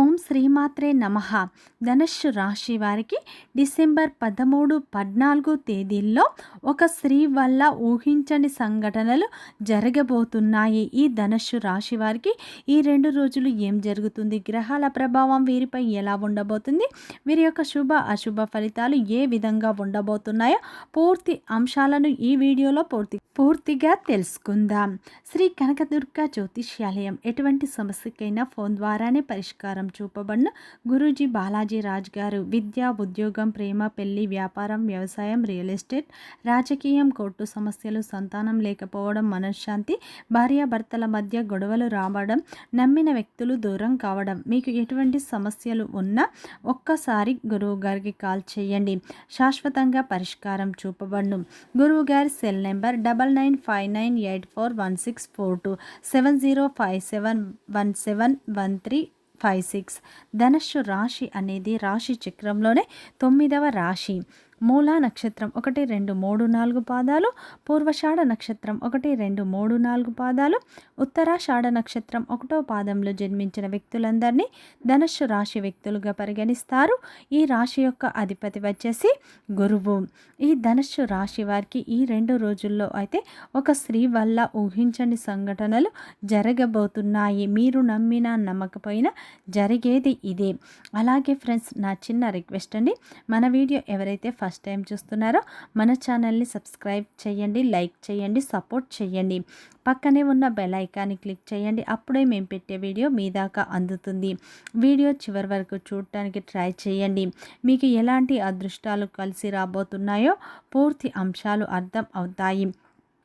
ఓం శ్రీమాత్రే నమ. ధనుస్సు రాశి వారికి డిసెంబర్ పదమూడు పద్నాలుగు తేదీల్లో ఒక స్త్రీ వల్ల ఊహించని సంఘటనలు జరగబోతున్నాయి. ఈ ధనుస్సు రాశి వారికి ఈ రెండు రోజులు ఏం జరుగుతుంది? గ్రహాల ప్రభావం వీరిపై ఎలా ఉండబోతుంది? వీరి యొక్క శుభ అశుభ ఫలితాలు ఏ విధంగా ఉండబోతున్నాయో పూర్తి అంశాలను ఈ వీడియోలో పూర్తి పూర్తిగా తెలుసుకుందాం. శ్రీ కనకదుర్గ జ్యోతిష్యాలయం ఎటువంటి సమస్యకైనా ఫోన్ ద్వారానే పరిష్కారం చూపబడిన గురూజీ బాలాజీ రాజ్ గారు విద్య ఉద్యోగం ప్రేమ పెళ్ళి వ్యాపారం వ్యవసాయం రియల్ ఎస్టేట్ రాజకీయం కోర్టు సమస్యలు సంతానం లేకపోవడం మనశ్శాంతి భార్యాభర్తల మధ్య గొడవలు రావడం నమ్మిన వ్యక్తులు దూరం కావడం మీకు ఎటువంటి సమస్యలు ఉన్నా ఒక్కసారి గురువు గారికి కాల్ చేయండి. శాశ్వతంగా పరిష్కారం చూపబడును. గురువు గారి cell number double nine five nine eight four one six four two seven zero five seven one seven one three five six. Dhanush రాశి అనేది రాశి చక్రంలోనే తొమ్మిదవ రాశి. మూలా నక్షత్రం ఒకటి రెండు మూడు నాలుగు పాదాలు. పూర్వషాఢ నక్షత్రం ఒకటి రెండు మూడు నాలుగు పాదాలు. ఉత్తరాషాఢ నక్షత్రం ఒకటో పాదంలో జన్మించిన వ్యక్తులందరినీ ధనుస్సు రాశి వ్యక్తులుగా పరిగణిస్తారు. ఈ రాశి యొక్క అధిపతి వచ్చేసి గురువు. ఈ ధనుస్సు రాశి వారికి ఈ రెండు రోజుల్లో అయితే ఒక స్త్రీ వల్ల ఊహించని సంఘటనలు జరగబోతున్నాయి. మీరు నమ్మినా నమ్మకపోయినా జరిగేది ఇదే. అలాగే ఫ్రెండ్స్ నా చిన్న రిక్వెస్ట్ అండి. మన వీడియో ఎవరైతే ఫస్ట్ ఫస్ట్ టైం చూస్తున్నారో మన ఛానల్ని సబ్స్క్రైబ్ చేయండి లైక్ చేయండి సపోర్ట్ చేయండి. పక్కనే ఉన్న బెల్ ఐకాన్ని క్లిక్ చేయండి అప్పుడే మేము పెట్టే వీడియో మీ దాకా అందుతుంది. వీడియో చివరి వరకు చూడటానికి ట్రై చేయండి. మీకు ఎలాంటి అదృష్టాలు కలిసి రాబోతున్నాయో పూర్తి అంశాలు అర్థం అవుతాయి.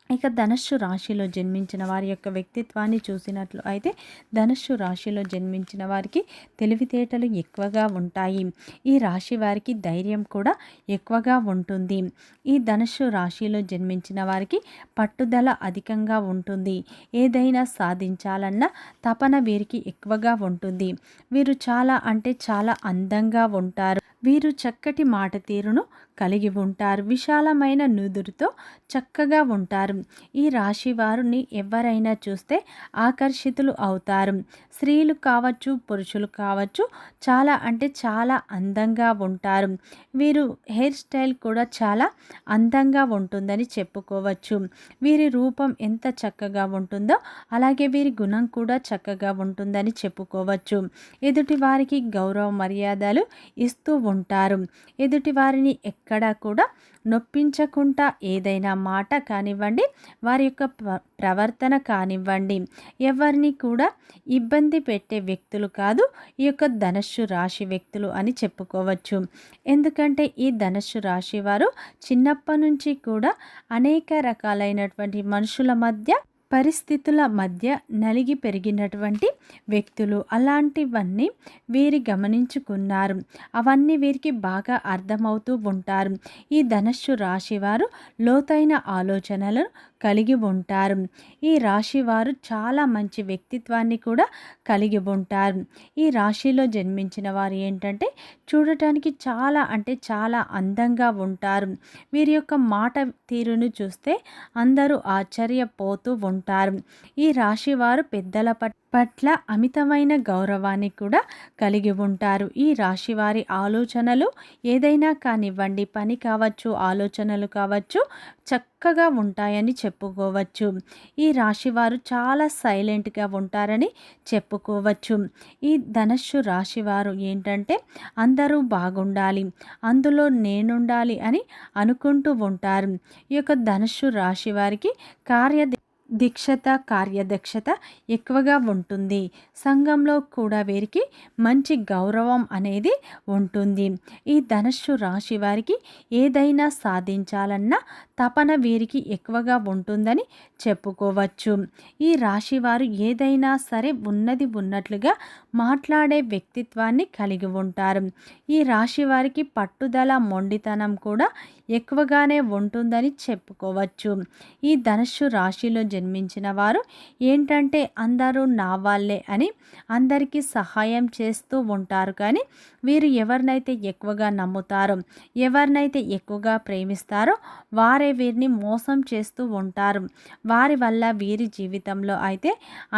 ఇక ధనస్సు రాశిలో జన్మించిన వారి యొక్క వ్యక్తిత్వాన్ని చూసినట్లు అయితే ధనస్సు రాశిలో జన్మించిన వారికి తెలివితేటలు ఎక్కువగా ఉంటాయి. ఈ రాశి వారికి ధైర్యం కూడా ఎక్కువగా ఉంటుంది. ఈ ధనస్సు రాశిలో జన్మించిన వారికి పట్టుదల అధికంగా ఉంటుంది. ఏదైనా సాధించాలన్న తపన వీరికి ఎక్కువగా ఉంటుంది. వీరు చాలా అంటే చాలా అందంగా ఉంటారు. వీరు చక్కటి మాట తీరును కలిగి ఉంటారు. విశాలమైన నుదురుతో చక్కగా ఉంటారు. ఈ రాశి వారిని ఎవరైనా చూస్తే ఆకర్షితులు అవుతారు. స్త్రీలు కావచ్చు పురుషులు కావచ్చు చాలా అంటే చాలా అందంగా ఉంటారు. వీరు హెయిర్ స్టైల్ కూడా చాలా అందంగా ఉంటుందని చెప్పుకోవచ్చు. వీరి రూపం ఎంత చక్కగా ఉంటుందో అలాగే వీరి గుణం కూడా చక్కగా ఉంటుందని చెప్పుకోవచ్చు. ఎదుటి వారికి గౌరవ మర్యాదలు ఇస్తూ ఉంటారు. ఎదుటి వారిని ఎక్కడా కూడా నొప్పించకుండా ఏదైనా మాట కానివ్వండి వారి యొక్క ప్రవర్తన కానివ్వండి ఎవరిని కూడా ఇబ్బంది పెట్టే వ్యక్తులు కాదు ఈ యొక్క ధనస్సు రాశి వ్యక్తులు అని చెప్పుకోవచ్చు. ఎందుకంటే ఈ ధనస్సు రాశి వారు చిన్నప్పటి నుంచి కూడా అనేక రకాలైనటువంటి మనుషుల మధ్య పరిస్థితుల మధ్య నలిగి పెరిగినటువంటి వ్యక్తులు అలాంటివన్నీ వీరి గమనించుకున్నారు. అవన్నీ వీరికి బాగా అర్థమవుతూ ఉంటారు. ఈ ధనస్సు రాశివారు లోతైన ఆలోచనలను కలిగి ఉంటారు. ఈ రాశి వారు చాలా మంచి వ్యక్తిత్వాన్ని కూడా కలిగి ఉంటారు. ఈ రాశిలో జన్మించిన వారు ఏంటంటే చూడటానికి చాలా అంటే చాలా అందంగా ఉంటారు. వీరి యొక్క మాట తీరును చూస్తే అందరూ ఆశ్చర్యపోతూ ఉంటారు. ఈ రాశి వారు పెద్దల పట్ల పట్ల అమితమైన గౌరవాన్ని కూడా కలిగి ఉంటారు. ఈ రాశి వారి ఆలోచనలు ఏదైనా కానివ్వండి పని కావచ్చు ఆలోచనలు కావచ్చు చక్కగా ఉంటాయని చెప్పుకోవచ్చు. ఈ రాశి వారు చాలా సైలెంట్గా ఉంటారని చెప్పుకోవచ్చు. ఈ ధనస్సు రాశివారు ఏంటంటే అందరూ బాగుండాలి అందులో నేనుండాలి అని అనుకుంటూ ఉంటారు. ఈ యొక్క ధనస్సు రాశి వారికి కార్య దీక్షత కార్యదక్షత ఎక్కువగా ఉంటుంది. సంఘంలో కూడా వీరికి మంచి గౌరవం అనేది ఉంటుంది. ఈ ధనుస్సు రాశి వారికి ఏదైనా సాధించాలన్న తపన వీరికి ఎక్కువగా ఉంటుందని చెప్పుకోవచ్చు. ఈ రాశివారు ఏదైనా సరే ఉన్నది ఉన్నట్లుగా మాట్లాడే వ్యక్తిత్వాన్ని కలిగి ఉంటారు. ఈ రాశి వారికి పట్టుదల మొండితనం కూడా ఎక్కువగానే ఉంటుందని చెప్పుకోవచ్చు. ఈ ధనుస్సు రాశిలో జన్మించిన వారు ఏంటంటే అందరూ నా వాళ్ళే అని అందరికీ సహాయం చేస్తూ ఉంటారు కానీ వీరు ఎవరినైతే ఎక్కువగా నమ్ముతారో ఎవరినైతే ఎక్కువగా ప్రేమిస్తారో వారే వారే వీరిని మోసం చేస్తూ ఉంటారు. వారి వల్ల వీరి జీవితంలో అయితే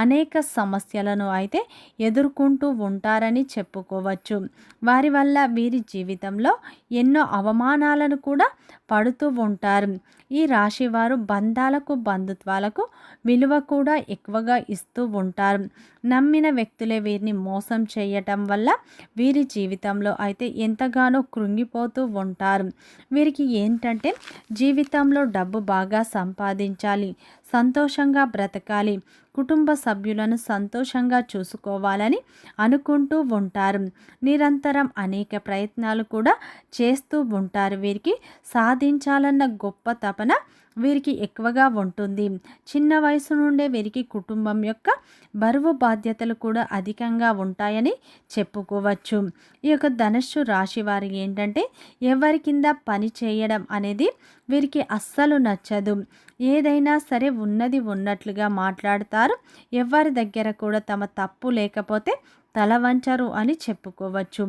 అనేక సమస్యలను అయితే ఎదుర్కొంటూ ఉంటారని చెప్పుకోవచ్చు. వారి వల్ల వీరి జీవితంలో ఎన్నో అవమానాలను కూడా పడుతూ ఉంటారు. ఈ రాశివారు బంధాలకు బంధుత్వాలకు విలువ కూడా ఎక్కువగా ఇస్తూ ఉంటారు. నమ్మిన వ్యక్తులే వీరిని మోసం చేయటం వల్ల వీరి జీవితంలో అయితే ఎంతగానో కృంగిపోతూ ఉంటారు. వీరికి ఏంటంటే జీవితంలో డబ్బు బాగా సంపాదించాలి సంతోషంగా బ్రతకాలి. కుటుంబ సభ్యులను సంతోషంగా చూసుకోవాలని అనుకుంటూ ఉంటారు. నిరంతరం అనేక ప్రయత్నాలు కూడా చేస్తూ ఉంటారు. వీరికి సాధించాలన్న గొప్ప తపన వీరికి ఎక్కువగా ఉంటుంది. చిన్న వయసు నుండే వీరికి కుటుంబం యొక్క బరువు బాధ్యతలు కూడా అధికంగా ఉంటాయని చెప్పుకోవచ్చు. ఈ యొక్క ధనుస్సు రాశి వారి ఏంటంటే ఎవరి కింద పని చేయడం అనేది వీరికి అస్సలు నచ్చదు. ఏదైనా సరే ఉన్నది ఉన్నట్లుగా మాట్లాడతారు. ఎవరి దగ్గర కూడా తమ తప్పు లేకపోతే తల వంచరు అని చెప్పుకోవచ్చు.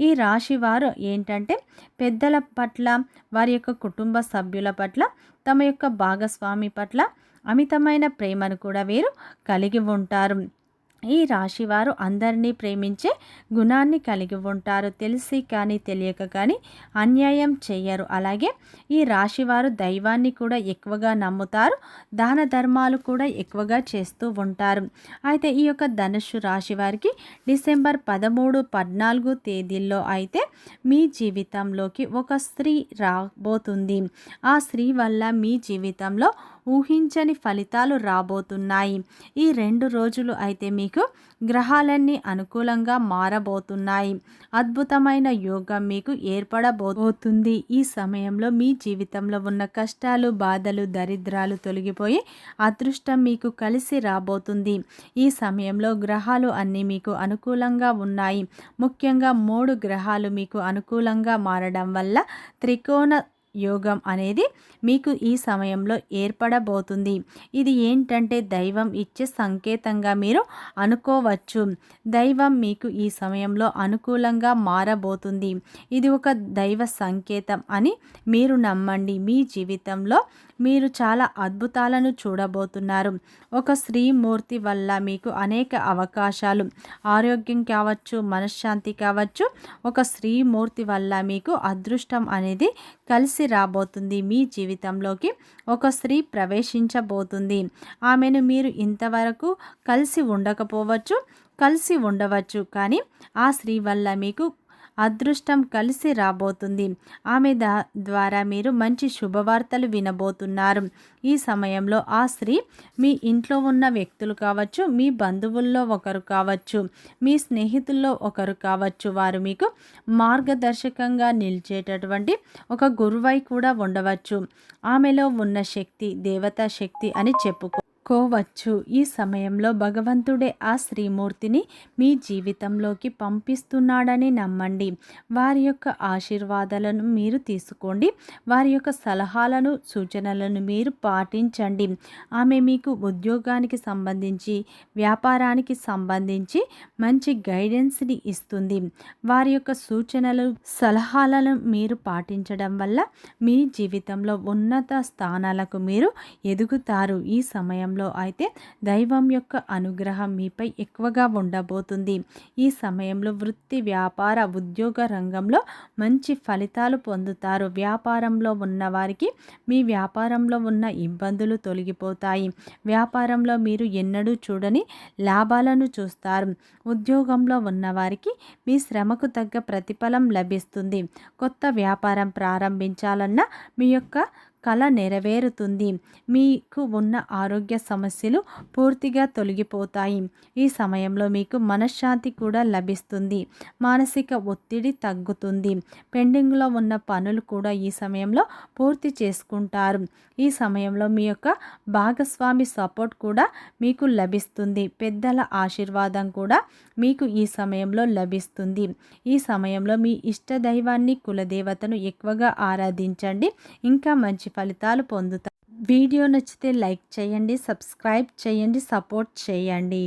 ఈ రాశి వారు ఏంటంటే పెద్దల పట్ల వారి యొక్క కుటుంబ సభ్యుల పట్ల తమ యొక్క భాగస్వామి పట్ల అమితమైన ప్రేమను కూడా వీరు కలిగి ఉంటారు. ఈ రాశివారు అందరినీ ప్రేమించే గుణాన్ని కలిగి ఉంటారు. తెలిసి కానీ తెలియక కానీ అన్యాయం చేయరు. అలాగే ఈ రాశివారు దైవాన్ని కూడా ఎక్కువగా నమ్ముతారు. దాన ధర్మాలు కూడా ఎక్కువగా చేస్తూ ఉంటారు. అయితే ఈ యొక్క ధనుషు రాశి వారికి డిసెంబర్ పదమూడు పద్నాలుగు తేదీల్లో అయితే మీ జీవితంలోకి ఒక స్త్రీ రాబోతుంది. ఆ స్త్రీ వల్ల మీ జీవితంలో ఊహించని ఫలితాలు రాబోతున్నాయి. ఈ రెండు రోజులు అయితే మీకు గ్రహాలన్నీ అనుకూలంగా మారబోతున్నాయి. అద్భుతమైన యోగం మీకు ఏర్పడబోతుంది. ఈ సమయంలో మీ జీవితంలో ఉన్న కష్టాలు బాధలు దరిద్రాలు తొలగిపోయి అదృష్టం మీకు కలిసి రాబోతుంది. ఈ సమయంలో గ్రహాలు అన్నీ మీకు అనుకూలంగా ఉన్నాయి. ముఖ్యంగా మూడు గ్రహాలు మీకు అనుకూలంగా మారడం వల్ల త్రికోణ యోగం అనేది మీకు ఈ సమయంలో ఏర్పడబోతుంది. ఇది ఏంటంటే దైవం ఇచ్చే సంకేతంగా మీరు అనుకోవచ్చు. దైవం మీకు ఈ సమయంలో అనుకూలంగా మారబోతుంది. ఇది ఒక దైవ సంకేతం అని మీరు నమ్మండి. మీ జీవితంలో మీరు చాలా అద్భుతాలను చూడబోతున్నారు. ఒక శ్రీమూర్తి వల్ల మీకు అనేక అవకాశాలు ఆరోగ్యం కావచ్చు మనశ్శాంతి కావచ్చు. ఒక శ్రీమూర్తి వల్ల మీకు అదృష్టం అనేది కలిసి రాబోతుంది మీ జీవితంలోకి. ఒక స్త్రీ ప్రవేశించబోతుంది. ఆమెను మీరు ఇంతవరకు కలిసి ఉండకపోవచ్చు కలిసి ఉండవచ్చు. కానీ ఆ స్త్రీ వల్ల మీకు అదృష్టం కలిసి రాబోతుంది. ఆమె దా ద్వారా మీరు మంచి శుభవార్తలు వినబోతున్నారు. ఈ సమయంలో ఆ స్త్రీ మీ ఇంట్లో ఉన్న వ్యక్తులు కావచ్చు మీ బంధువుల్లో ఒకరు కావచ్చు మీ స్నేహితుల్లో ఒకరు కావచ్చు వారు మీకు మార్గదర్శకంగా నిలిచేటటువంటి ఒక గురువై కూడా ఉండవచ్చు. ఆమెలో ఉన్న శక్తి దేవతా శక్తి అని చెప్పుకో కోవచ్చు ఈ సమయంలో భగవంతుడే ఆ శ్రీమూర్తిని మీ జీవితంలోకి పంపిస్తున్నాడని నమ్మండి. వారి యొక్క ఆశీర్వాదాలను మీరు తీసుకోండి. వారి యొక్క సలహాలను సూచనలను మీరు పాటించండి. ఆమె మీకు ఉద్యోగానికి సంబంధించి వ్యాపారానికి సంబంధించి మంచి గైడెన్స్ని ఇస్తుంది. వారి యొక్క సూచనలు సలహాలను మీరు పాటించడం వల్ల మీ జీవితంలో ఉన్నత స్థానాలకు మీరు ఎదుగుతారు. ఈ సమయం సమయంలో అయితే దైవం యొక్క అనుగ్రహం మీపై ఎక్కువగా ఉండబోతుంది. ఈ సమయంలో వృత్తి వ్యాపార ఉద్యోగ రంగంలో మంచి ఫలితాలు పొందుతారు. వ్యాపారంలో ఉన్నవారికి మీ వ్యాపారంలో ఉన్న ఇబ్బందులు తొలగిపోతాయి. వ్యాపారంలో మీరు ఎన్నడూ చూడని లాభాలను చూస్తారు. ఉద్యోగంలో ఉన్నవారికి మీ శ్రమకు తగ్గ ప్రతిఫలం లభిస్తుంది. కొత్త వ్యాపారం ప్రారంభించాలన్న మీ యొక్క కళ నెరవేరుతుంది. మీకు ఉన్న ఆరోగ్య సమస్యలు పూర్తిగా తొలగిపోతాయి. ఈ సమయంలో మీకు మనశ్శాంతి కూడా లభిస్తుంది. మానసిక ఒత్తిడి తగ్గుతుంది. పెండింగ్లో ఉన్న పనులు కూడా ఈ సమయంలో పూర్తి చేసుకుంటారు. ఈ సమయంలో మీ యొక్క భాగస్వామి సపోర్ట్ కూడా మీకు లభిస్తుంది. పెద్దల ఆశీర్వాదం కూడా మీకు ఈ సమయంలో లభిస్తుంది. ఈ సమయంలో మీ ఇష్ట దైవాన్ని కులదేవతను ఎక్కువగా ఆరాధించండి. ఇంకా మంచి ఫలితాలు పొందుతారు. వీడియో నచ్చితే లైక్ చేయండి సబ్స్క్రైబ్ చేయండి సపోర్ట్ చేయండి.